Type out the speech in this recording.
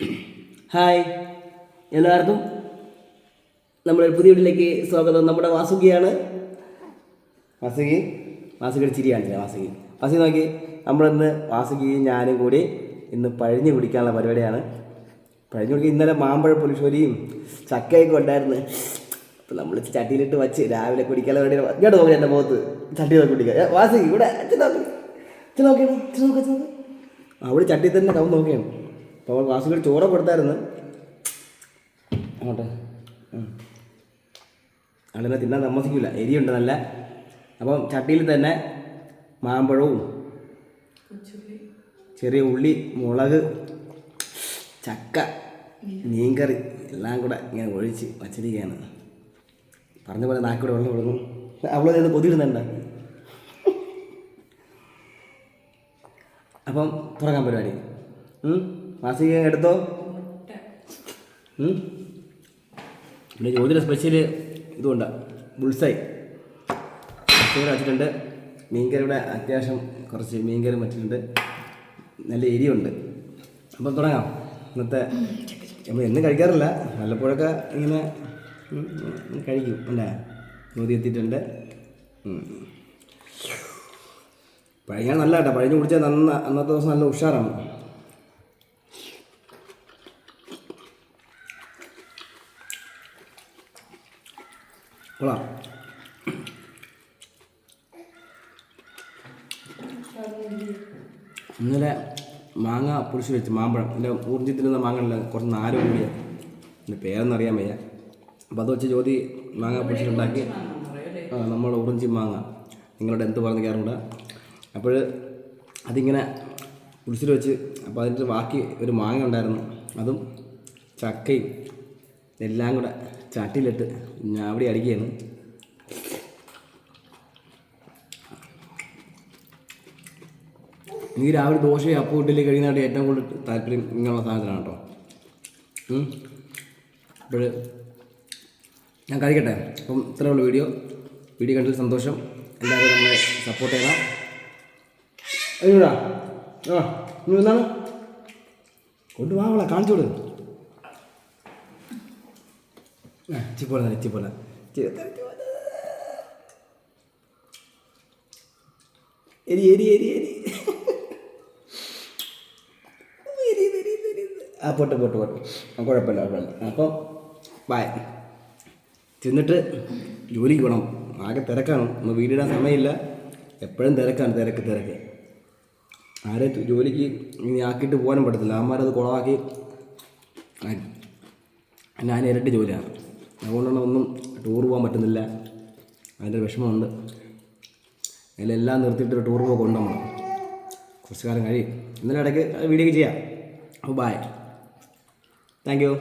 Hi എല്ലാവർക്കും നമ്മുടെ പുതിയ വീട്ടിലേക്ക് സ്വാഗതം. നമ്മുടെ വാസുകിയാണ്. വാസുകി? വാസുകിയുടെ ചിരിയാണല്ലേ വാസുകി? വാസുകി നോക്കി നമ്മളിന്ന് വാസുകിയും ഞാനും കൂടി ഇന്ന് പഴഞ്ഞു കുടിക്കാനുള്ള പരിപാടിയാണ്. പഴഞ്ഞു പിടിക്കുക ഇന്നലെ മാമ്പഴ പുളിശ്ശേരിയും ചക്കയൊക്കെ ഉണ്ടായിരുന്നു. അപ്പം നമ്മൾ ചട്ടിയിലിട്ട് വച്ച് രാവിലെ കുടിക്കാനുള്ള പരിപാടി ഇങ്ങോട്ട് നോക്കി എന്റെ മുഖത്ത്. ചട്ടി നോക്കി കുടിക്കുക വാസുകി ഇവിടെ നോക്കി. നോക്കി അവിടെ ചട്ടി തന്നെ കവ് നോക്കിയാണ്. അപ്പോൾ വാസുകൾ ചോറ് കൊടുത്തായിരുന്നു. അങ്ങോട്ട്. അവിടെ തിന്നാൻ താമസിക്കില്ല എരിയുണ്ട് നല്ല. അപ്പം ചട്ടിയിൽ തന്നെ മാമ്പഴവും ചെറിയ ഉള്ളി മുളക് ചക്ക മീൻകറി എല്ലാം കൂടെ ഇങ്ങനെ ഒഴിച്ച് വച്ചിരിക്കുകയാണ്. പറഞ്ഞ പോലെ നാക്കൂടെ വെള്ളം കൊടുക്കും. അവളെ നിന്ന് കൊതിയിടുന്നുണ്ട് അപ്പം തുറക്കാൻ പരിപാടി. ഉം? മാസിക എടുത്തോ? പിന്നെ ജ്യോതിയുടെ സ്പെഷ്യൽ ഇതുകൊണ്ട് ബുൾസൈ ചോറ് വെച്ചിട്ടുണ്ട്. മീൻകറിയുടെ അത്യാവശ്യം കുറച്ച് മീൻകറി വെച്ചിട്ടുണ്ട്. നല്ല എരിയുണ്ട് അപ്പം തുടങ്ങാം. ഇന്നത്തെ നമ്മൾ എന്നും കഴിക്കാറില്ല. വല്ലപ്പോഴൊക്കെ ഇങ്ങനെ കഴിക്കും. അല്ലേ? ജ്യോതി എത്തിയിട്ടുണ്ട്. പഴയ നല്ല കേട്ടോ പഴഞ്ഞ് കുടിച്ചാൽ നന്ന അന്നത്തെ ദിവസം നല്ല ഉഷാറാണ്. കൊള്ളാം. ഇന്നലെ മാങ്ങ പൊടിച്ച് വെച്ച് മാമ്പഴം. എന്റെ ഊർജത്തിലുള്ള മാങ്ങ കുറച്ച് നാല് കൂടിയ. എന്റെ പേരൊന്നും അറിയാൻ വയ്യ. അപ്പോൾ അത് വെച്ച് ജ്യോതി മാങ്ങ പൊടിച്ചിട്ടുണ്ടാക്കി. ആ നമ്മൾ ഉറിഞ്ചി മാങ്ങ. നിങ്ങളുടെ എന്ത് പറഞ്ഞു കയറുണ്ട് അപ്പോൾ അതിങ്ങനെ പുളിച്ചിൽ വെച്ച് അപ്പോൾ അതിന്റെ ബാക്കി ഒരു മാങ്ങ ഉണ്ടായിരുന്നു. അതും ചക്കയും എല്ലാം കൂടെ ചട്ടിയിലിട്ട് ഞാൻ അവിടെ അടിക്കുകയാണ്. എനിക്ക് രാവിലെ ദോശയും അപ്പം ഇഡ്ഡലി കഴിയുന്നതായിട്ട് ഏറ്റവും കൂടുതൽ താല്പര്യം ഇങ്ങനെയുള്ള സാധനത്തിലാണ് കേട്ടോ. അപ്പോൾ ഞാൻ കഴിക്കട്ടെ? അപ്പം ഇത്രയേ ഉള്ളൂ വീഡിയോ. വീഡിയോ കണ്ടതിൽ സന്തോഷം. എല്ലാവരും നമ്മളെ സപ്പോർട്ട് ചെയ്യണം. അയ്യോടാ ആ നീ എന്താണ് കൊണ്ടുപോകാവളെ കാണിച്ചു കൊടു ആ ചിപ്പോലെ തന്നെ ചിപ്പോലെ എരി എരി എരി എരി. ആ പൊട്ട് പൊട്ട് പൊട്ട്. കുഴപ്പമില്ല കുഴപ്പമില്ല. അപ്പം ബായ് തിന്നിട്ട് ജോലിക്ക് പോകണം ആകെ തിരക്കാണ്. നമ്മൾ വീടിടാൻ സമയമില്ല. എപ്പോഴും തിരക്കാണ് തിരക്ക് തിരക്ക്. ആരെ ജോലിക്ക് ഇനി ആക്കിയിട്ട് പോകാനും പറ്റത്തില്ല. അമ്മമാരത് കുളമാക്കി. ഞാൻ ഇരട്ടി ജോലിയാണ്. അതുകൊണ്ടാണ് ഒന്നും ടൂർ പോകാൻ പറ്റുന്നില്ല. അതിന്റെ വിഷമമുണ്ട്. അതിലെല്ലാം നിർത്തിയിട്ട് ടൂർ പോക്ക് ഉണ്ട് നമ്മൾ കുറച്ച് കാലം കഴിയും. ഇന്നലെ ഇടയ്ക്ക് വീഡിയോ ചെയ്യാം. അപ്പോൾ ബായ് താങ്ക് യു